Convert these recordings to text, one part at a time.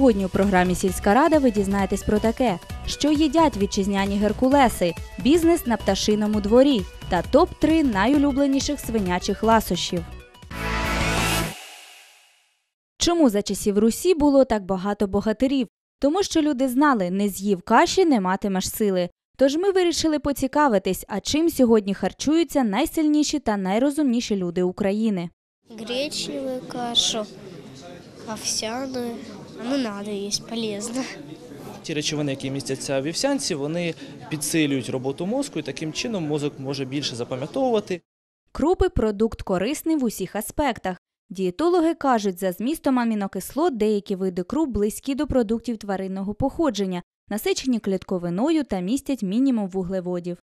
Сьогодні у програмі Сільська рада ви дізнаєтесь про таке, що їдять вітчизняні геркулеси, бізнес на пташиному дворі та топ-3 найулюбленіших свинячих ласощів. Чому за часів Русі було так багато богатирів? Тому що люди знали, не з'їв каші, не матимеш сили. Тож ми вирішили поцікавитись, а чим сьогодні харчуються найсильніші та найрозумніші люди України. Гречневую кашу, овсяную. Ну, надо есть, полезно. Ті речовини, які містяться в вівсянці, вони підсилюють роботу мозку, і таким чином мозок може більше запам'ятовувати. Крупи продукт корисний в усіх аспектах. Дієтологи кажуть, за змістом амінокислот деякі види круп близькі до продуктів тваринного походження, насичені клітковиною та містять мінімум вуглеводів.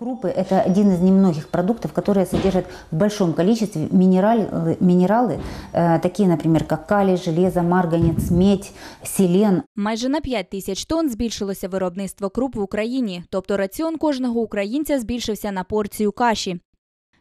Крупы – это один из немногих продуктов, которые содержат в большом количестве минералы, минералы э, такие, например, как калий, железо, марганец, медь, селен. Майже на 5 тисяч тонн збільшилося виробництво круп в Україні, тобто раціон кожного українця збільшився на порцію каші.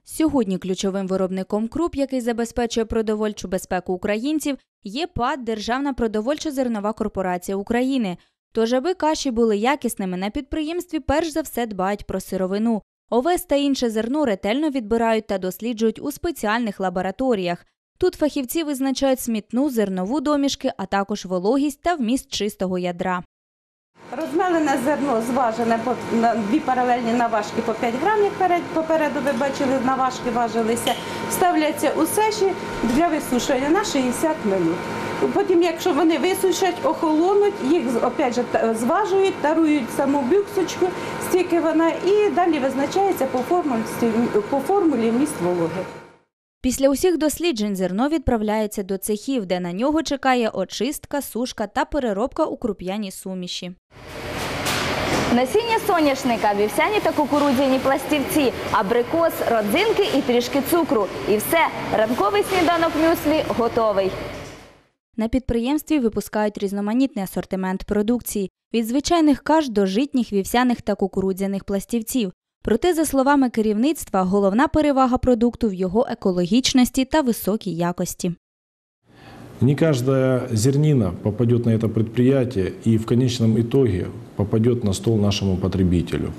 Сьогодні ключовим виробником круп, який забезпечує продовольчу безпеку українців, є ПАД Державна продовольча зернова корпорація України. Тож, аби каші були якісними, на підприємстві перш за все дбають про сировину. Овес та інше зерно ретельно відбирають та досліджують у спеціальних лабораторіях. Тут фахівці визначають смітну зернову домішки, а також вологість та вміст чистого ядра. Розмелене зерно зважене по на дві паралельні наважки по 5 грамів перед- попереду. Ви бачили, наважки важилися. Ставляться у сеші для висушування на 60 минут. Потім, якщо вони висушать, охолонуть, їх опять же зважують, тарують саму бюксочку, стільки вона, і далі визначається по формулі, по формулі вміст вологи. Після усіх досліджень зерно відправляється до цехів, де на нього чекає очистка, сушка та переробка у круп'яній суміші. Насіння соняшника, вівсяні та кукурудзяні пластівці, абрикос, родзинки і трішки цукру. І все, ранковий сніданок мюслі готовий. На підприємстві випускають різноманітний асортимент продукції від звичайних каш до житніх, вівсяних та кукурудзяних пластівців. Проте, за словами керівництва, головна перевага продукту в його екологічності та високій якості. Не каждая зернина попадет на это предприятие и в конечном итоге попадет на стол нашему потребителю.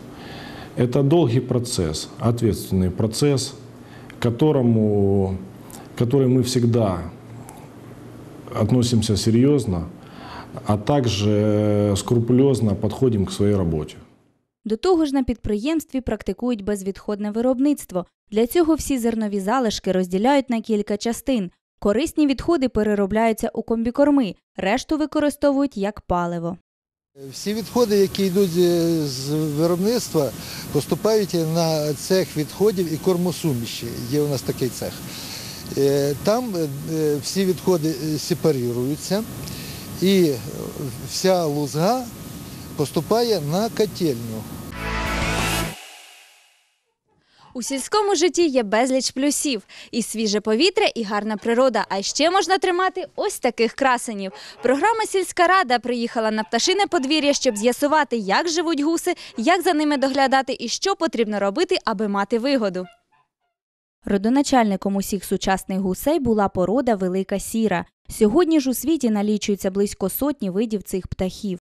Это долгий процесс, ответственный процесс, к которому, который мы всегда относимся серьезно, а также скрупулезно подходим к своей работе. До того ж, на підприємстві практикують безвідходне виробництво. Для цього всі зернові залишки розділяють на кілька частин. Корисні відходи переробляються у комбікорми, решту використовують як паливо. Всі відходи, які йдуть е, з виробництва, поступають на цех відходів і кормосуміші. Є у нас такий цех. Е, Там е, всі відходи е, сепаруються і вся лузга поступає на котельню. У сільському житті є безліч плюсів і свіже повітря, і гарна природа. А ще можна тримати ось таких красенів. Програма Сільська рада приїхала на пташине подвір'я, щоб з'ясувати, як живуть гуси, як за ними доглядати і що потрібно робити, аби мати вигоду. Родоначальником усіх сучасних гусей була порода велика сіра. Сьогодні ж у світі налічується близько сотні видів цих птахів.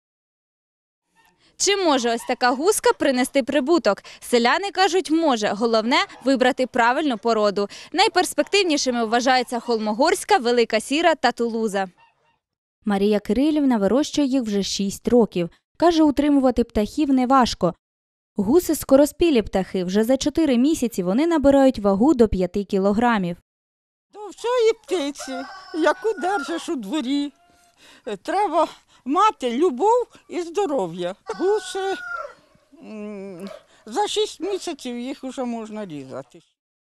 Чи може ось така гуска принести прибуток? Селяни кажуть, може. Головне вибрати правильну породу. Найперспективнішими вважаються холмогорська, велика сіра та тулуза. Марія Кирилівна вирощує їх вже 6 років. Каже, утримувати птахів неважко. Гуси скороспілі птахи. Вже за 4 місяці вони набирають вагу до 5 кілограмів. До всієї птиці, яку держиш у дворі, треба мати любов і здоров'я. Гуси за шість місяців їх вже можна різати.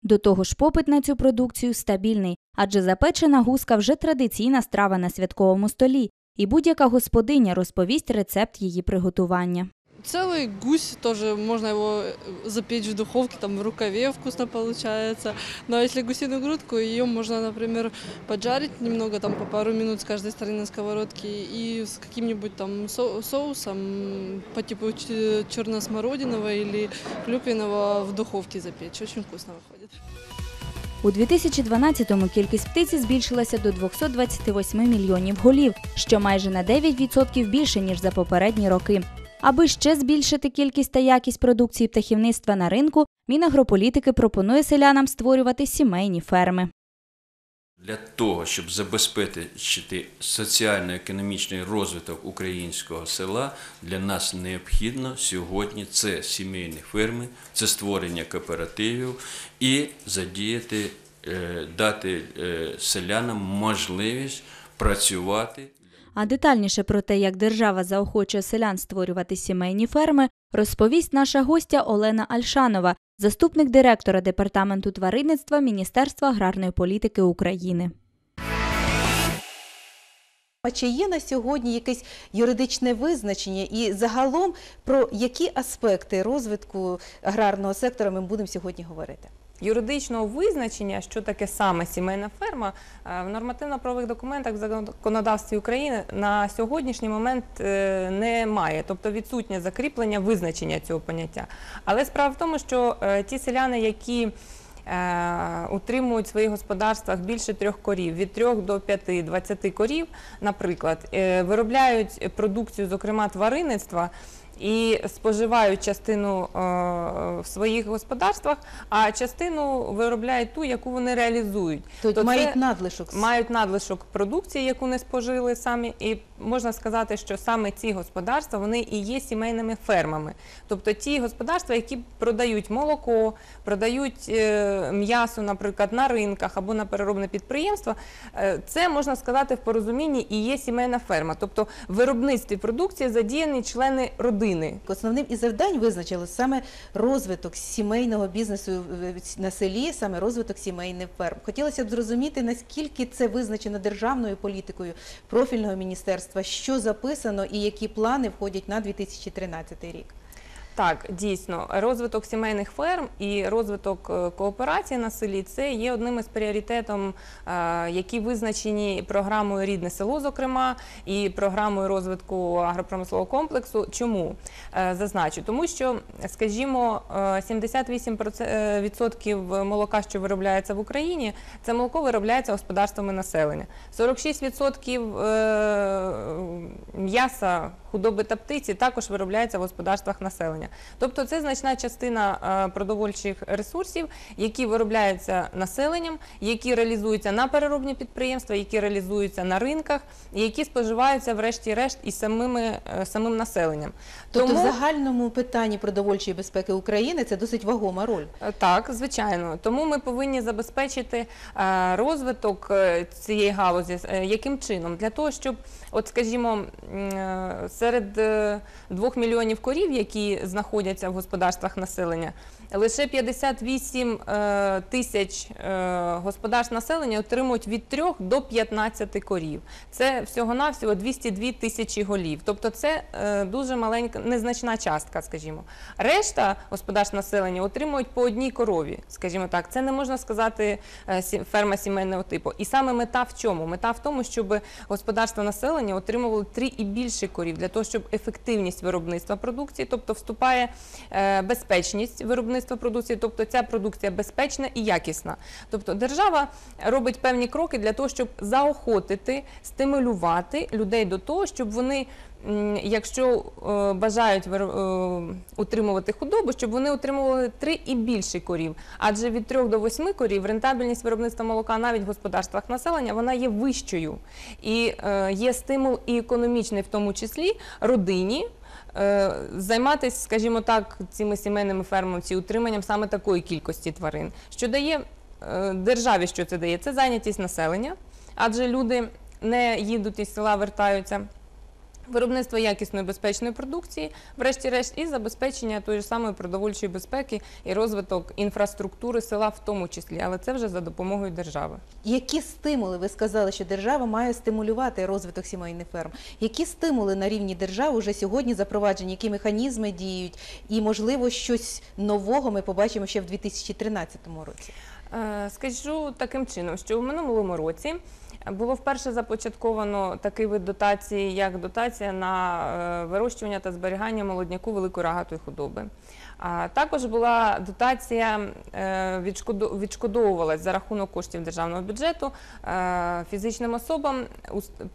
До того ж, попит на цю продукцію стабільний, адже запечена гуска вже традиційна страва на святковому столі, і будь-яка господиня розповість рецепт її приготування. Целый гусь тоже можно его запечь в духовке, там в рукаве вкусно получается. Но если гусиную грудку, ее можно, например, поджарить немного, там по пару минут с каждой стороны на сковородке и с каким-нибудь там со- соусом по типу ч- черносмородиного или клюквенного в духовке запечь. Очень вкусно выходит. У 2012-му кількість птиці збільшилася до 228 мільйонів голів, що майже на 9% більше ніж за попередні роки. Аби ще збільшити кількість та якість продукції птахівництва на ринку, Мінагрополітики пропонує селянам створювати сімейні ферми. Для того, щоб забезпечити соціально-економічний розвиток українського села, для нас необхідно сьогодні це сімейні ферми, це створення кооперативів і задіяти, е, дати е, селянам можливість працювати. А детальніше про те, як держава заохочує селян створювати сімейні ферми, розповість наша гостя Олена Альшанова, заступник директора департаменту тваринництва Міністерства аграрної політики України. А чи є на сьогодні якесь юридичне визначення і загалом про які аспекти розвитку аграрного сектора ми будемо сьогодні говорити? Юридичного визначення, що таке саме сімейна ферма, е, в нормативно-правових документах в законодавстві України на сьогоднішній момент е, немає, тобто відсутнє закріплення визначення цього поняття. Але справа в тому, що е, ті селяни, які утримують в своїх господарствах більше трьох корів, від трьох до п'яти, двадцяти корів, наприклад, виробляють продукцію, зокрема тваринництва. І споживають частину е, в своїх господарствах, а частину виробляють ту, яку вони реалізують. Тобто То мають надлишок. мають надлишок продукції, яку не спожили самі, і можна сказати, що саме ці господарства вони і є сімейними фермами. Тобто ті господарства, які продають молоко, продають е, м'ясо, наприклад, на ринках або на переробне підприємство, е, це можна сказати в порозумінні і є сімейна ферма. Тобто в виробництві продукції задіяні члени родини. Основним із завдань визначили саме розвиток сімейного бізнесу е, на селі, саме розвиток сімейних ферм. Хотілося б зрозуміти, наскільки це визначено державною політикою профільного міністерства, що записано і які плани входять на 2013 рік. Так, дійсно, розвиток сімейних ферм і розвиток е, кооперації на селі це є одним із пріоритетом, е, які визначені програмою Рідне село, зокрема, і програмою розвитку агропромислового комплексу. Чому Е, зазначу? Тому що, скажімо, е, 78% молока, що виробляється в Україні, це молоко виробляється господарствами населення. 46% е, м'яса, худоби та птиці також виробляється в господарствах населення. Тобто це значна частина е, продовольчих ресурсів, які виробляються населенням, які реалізуються на переробні підприємства, які реалізуються на ринках, які споживаються врешті-решт і самими, е, самим населенням. Тобто, в загальному питанні продовольчої безпеки України це досить вагома роль. Е, Так, звичайно. Тому ми повинні забезпечити розвиток цієї галузі. Яким чином? Для того, щоб, от скажімо, серед е, двох мільйонів корів, які знаходяться в господарствах населення, лише 58 е, тисяч е, господарств населення отримують від 3 до 15 корів. Це всього-навсього 202 тисячі голів. Тобто це е, дуже маленька, незначна частка, скажімо. Решта господарств населення отримують по одній корові, скажімо так. Це не можна сказати ферма сімейного типу. І саме мета в чому? Мета в тому, щоб господарства населення отримували три і більше корів для того, щоб ефективність виробництва продукції, тобто вступає безпечність виробництва продукції, тобто ця продукція безпечна і якісна. Тобто держава робить певні кроки для того, щоб заохотити, стимулювати людей до того, щоб вони. Якщо е, бажають е, утримувати худобу, щоб вони утримували три і більше корів, адже від 3 до 8 корів рентабельність виробництва молока навіть в господарствах населення вона є вищою і е, є стимул і економічний, в тому числі родині. Е, Займатися, скажімо так, цими сімейними фермами, ці утриманням саме такої кількості тварин, що дає е, державі, що це дає? Це зайнятість населення, адже люди не їдуть із села, вертаються. Виробництво якісної безпечної продукції, врешті-решт, і забезпечення тої ж самої продовольчої безпеки і розвиток інфраструктури села в тому числі, але це вже за допомогою держави. Які стимули ви сказали, що держава має стимулювати розвиток сімейних ферм? Які стимули на рівні держави вже сьогодні запроваджені? Які механізми діють? І можливо щось нового ми побачимо ще в 2013 році? Е, Скажу таким чином, що в минулому році було вперше започатковано такий вид дотації, як дотація на е, вирощування та зберігання молодняку великої рогатої худоби. Також була дотація е, відшкодовувалась за рахунок коштів державного бюджету е, фізичним особам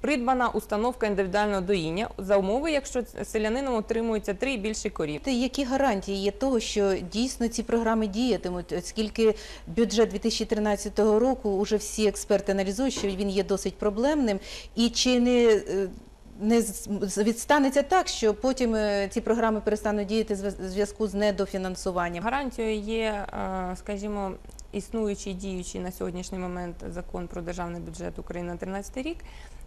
придбана установка індивідуального доїння за умови, якщо селянином утримується три і більше корів. Які гарантії є того, що дійсно ці програми діятимуть, оскільки бюджет 2013 року вже всі експерти аналізують, що він є досить проблемним, і чи не, е, не відстанеться так, що потім е, ці програми перестануть діяти в зв'язку з недофінансуванням? Гарантією є, е, скажімо, існуючий діючий на сьогоднішній момент закон про державний бюджет України на 2013 рік.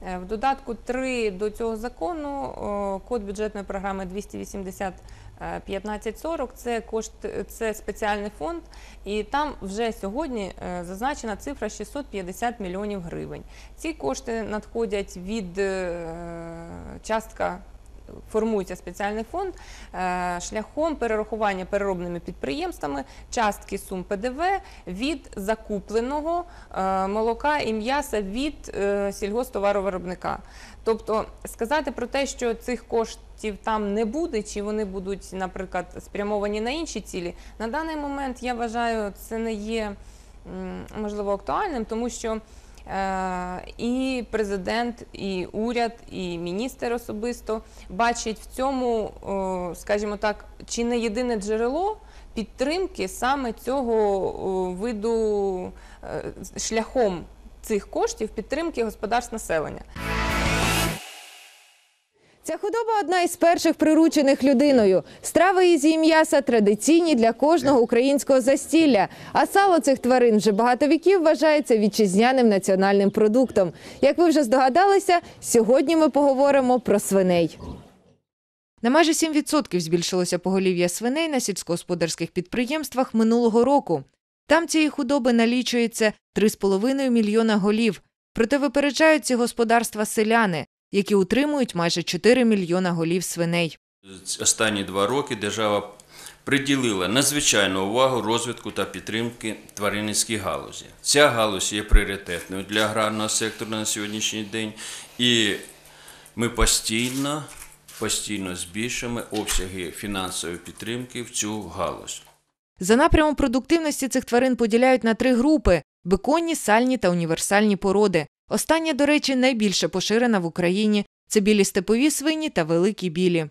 Е, В додатку 3 до цього закону код бюджетної програми 280 е, 1540 це кошт, це спеціальний фонд, і там вже сьогодні е, зазначена цифра 650 мільйонів гривень. Ці кошти надходять від е, частка формується спеціальний фонд е, шляхом перерахування переробними підприємствами частки сум ПДВ від закупленого е, молока і м'яса від е, сільгосптоваровиробника. Тобто сказати про те, що цих коштів там не буде, чи вони будуть, наприклад, спрямовані на інші цілі, на даний момент я вважаю, це не є можливо актуальним, тому що І президент, і уряд, і міністр особисто бачить в цьому, скажімо так, чи не єдине джерело підтримки саме цього виду е, шляхом цих коштів підтримки господарств населення. Ця худоба одна із перших приручених людиною. Страви із її м'яса традиційні для кожного українського застілля. А сало цих тварин вже багато віків вважається вітчизняним національним продуктом. Як ви вже здогадалися, сьогодні ми поговоримо про свиней. На майже 7% збільшилося поголів'я свиней на сільськогосподарських підприємствах минулого року. Там цієї худоби налічується 3,5 мільйона голів. Проте випереджають ці господарства селяни, які утримують майже 4 мільйона голів свиней. Останні два роки держава приділила надзвичайну увагу розвитку та підтримки тваринницькій галузі. Ця галузь є пріоритетною для аграрного сектору на сьогоднішній день, і ми постійно, постійно збільшуємо обсяги фінансової підтримки в цю галузь. За напрямом продуктивності цих тварин поділяють на три групи: беконні, сальні та універсальні породи. Остання, до речі, найбільше поширена в Україні. Це білі степові свині та великі білі.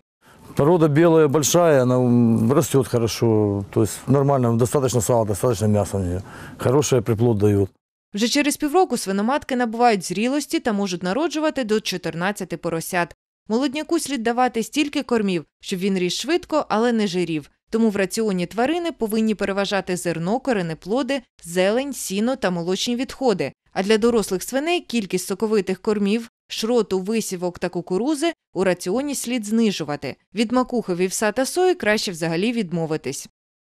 Порода белая большая, она м, растет хорошо, то есть нормально, достаточно сала, достаточно мяса у нее. Хорошая приплод дает. Вже через півроку свиноматки набувають зрілості та можуть народжувати до 14 поросят. Молодняку слід давати стільки кормів, щоб він ріс швидко, але не жирів. Тому в раціоні тварини повинні переважати зерно, коренеплоди, зелень, сіно та молочні відходи. А для дорослих свиней кількість соковитих кормів, шроту, висівок та кукурузи у раціоні слід знижувати. Від макухи, вівса та сої краще взагалі відмовитись.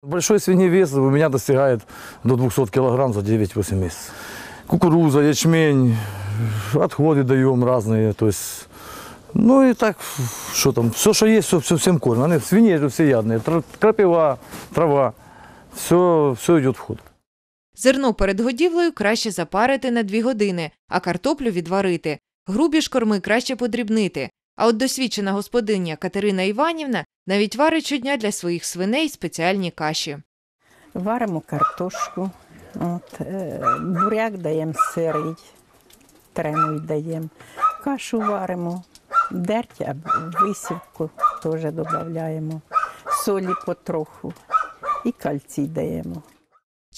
Большой свиневес у меня достигает до 200 килограмм за 9-8 месяцев. Кукуруза, ячмень, отходы даем разные, то есть, ну и так, что там, все, что есть, все, все всем кормим. Они свиньи же всеядные, тр- крапива, трава, все, все идет в ход. Зерно перед годівлею краще запарити на 2 години, а картоплю відварити. Грубі ж корми краще подрібнити. А от досвідчена господиня Катерина Іванівна навіть варить щодня для своїх свиней спеціальні каші. Варимо картошку, от, е, буряк даємо сирий, трему даємо, кашу варимо, дерть або висівку теж додаємо, солі потроху і кальцій даємо.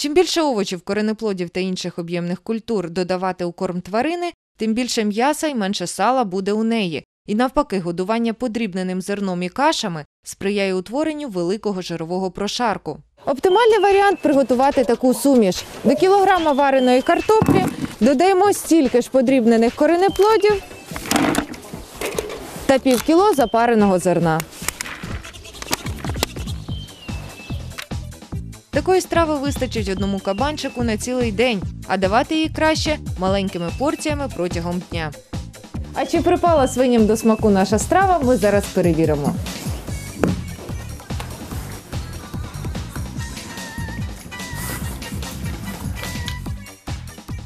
Чим більше овочів, коренеплодів та інших об'ємних культур додавати у корм тварини, тим більше м'яса і менше сала буде у неї. І навпаки, годування подрібненим зерном і кашами сприяє утворенню великого жирового прошарку. Оптимальний варіант приготувати таку суміш. До кілограма вареної картоплі додаємо стільки ж подрібнених коренеплодів та пів кіло запареного зерна. Такої страви вистачить одному кабанчику на цілий день, а давати її краще маленькими порціями протягом дня. А чи припала свиням до смаку наша страва, ми зараз перевіримо.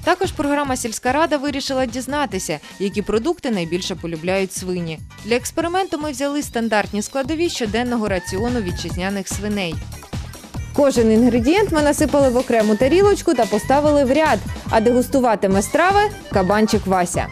Також програма Сільська рада вирішила дізнатися, які продукти найбільше полюбляють свині. Для експерименту ми взяли стандартні складові щоденного раціону вітчизняних свиней. Кожен інгредієнт ми насипали в окрему тарілочку та поставили в ряд, а дегустуватиме страви кабанчик Вася.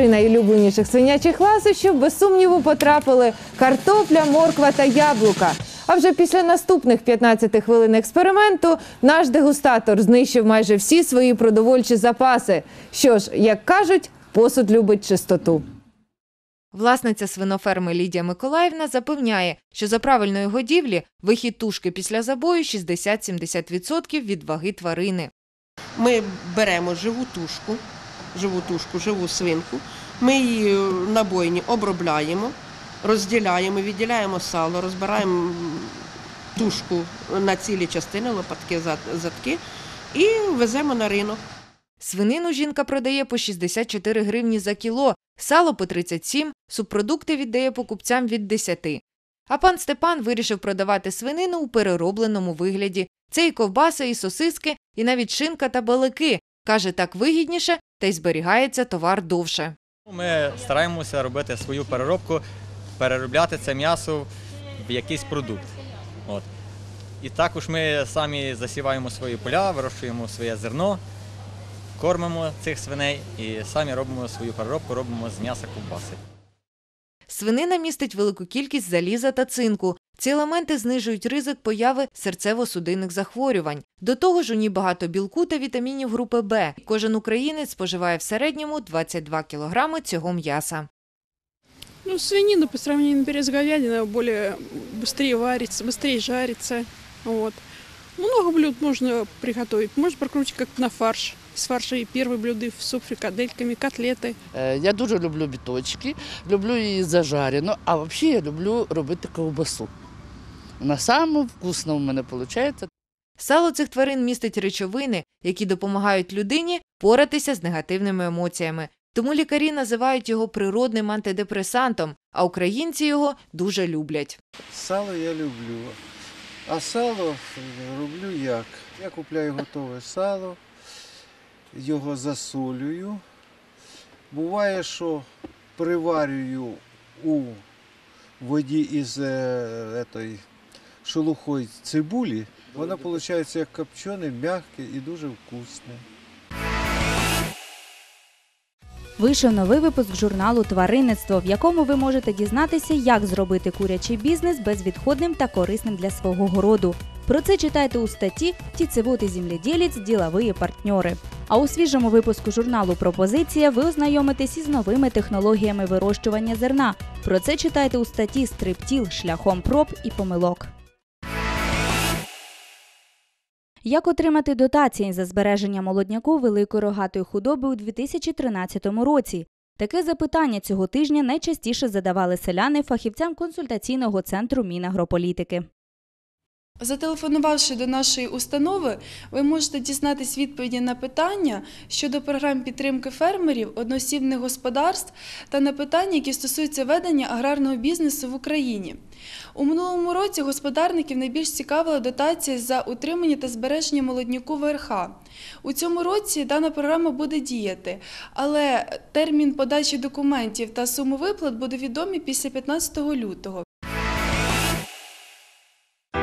Топ-3 найулюбленіших свинячих ласощів без сумніву потрапили картопля, морква та яблука. А вже після наступних 15 хвилин експерименту наш дегустатор знищив майже всі свої продовольчі запаси. Що ж, як кажуть, посуд любить чистоту. Власниця свиноферми Лідія Миколаївна запевняє, що за правильної годівлі вихід тушки після забою 60-70% від ваги тварини. Ми беремо живу тушку, живу тушку, живу свинку. Ми її на бойні обробляємо, розділяємо, відділяємо сало, розбираємо тушку на цілі частини, лопатки, зад- задки і веземо на ринок. Свинину жінка продає по 64 гривні за кіло, сало по 37, субпродукти віддає покупцям від 10. А пан Степан вирішив продавати свинину у переробленому вигляді. Це і ковбаси, і сосиски, і навіть шинка та балики. Каже, так вигідніше, та й зберігається товар довше. Ми стараємося робити свою переробку, переробляти це м'ясо в якийсь продукт. От. І також ми самі засіваємо свої поля, вирощуємо своє зерно, кормимо цих свиней і самі робимо свою переробку, робимо з м'яса ковбаси. Свинина містить велику кількість заліза та цинку. Ці елементи знижують ризик появи серцево-судинних захворювань. До того ж, у ній багато білку та вітамінів групи Б. Кожен українець споживає в середньому 22 кілограми цього м'яса. Ну, свинина по сравнению, например, с говядиной более быстрее варится, быстрее жарится. Вот. Много блюд можно приготовить. Можно прокрутить как на фарш. Из фарша и первые блюда и суп фрикадельками, котлети. Е, Я дуже люблю біточки, люблю її зажарену, а взагалі я люблю робити ковбасу. Вона саме вкусна у мене виходить. Сало цих тварин містить речовини, які допомагають людині поратися з негативними емоціями. Тому лікарі називають його природним антидепресантом, а українці його дуже люблять. Сало я люблю. А сало роблю як? Я купляю готове сало, його засолюю. Буває, що приварюю у воді із е, етої, шелухою цибулі. Воно виходить як копчене, м'яке і дуже вкусне. Вийшов новий випуск журналу Тваринництво, в якому ви можете дізнатися, як зробити курячий бізнес безвідходним та корисним для свого городу. Про це читайте у статті «Птицевод и земледелец. Ділові партньори». А у свіжому випуску журналу Пропозиція ви ознайомитесь із новими технологіями вирощування зерна. Про це читайте у статті Стриптіл шляхом проб і помилок. Як отримати дотації за збереження молодняку великої рогатої худоби у 2013 році? Таке запитання цього тижня найчастіше задавали селяни фахівцям консультаційного центру Мінагрополітики. Зателефонувавши до нашої установи, ви можете дізнатись відповіді на питання щодо програм підтримки фермерів, одноосібних господарств та на питання, які стосуються ведення аграрного бізнесу в Україні. У минулому році господарників найбільш цікавила дотація за утримання та збереження молодняку ВРХ. У цьому році дана програма буде діяти, але термін подачі документів та суми виплат буде відомі після 15 лютого.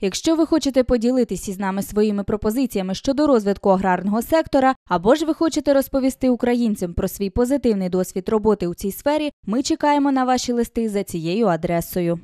Якщо ви хочете поділитися з нами своїми пропозиціями щодо розвитку аграрного сектора, або ж ви хочете розповісти українцям про свій позитивний досвід роботи у цій сфері, ми чекаємо на ваші листи за цією адресою.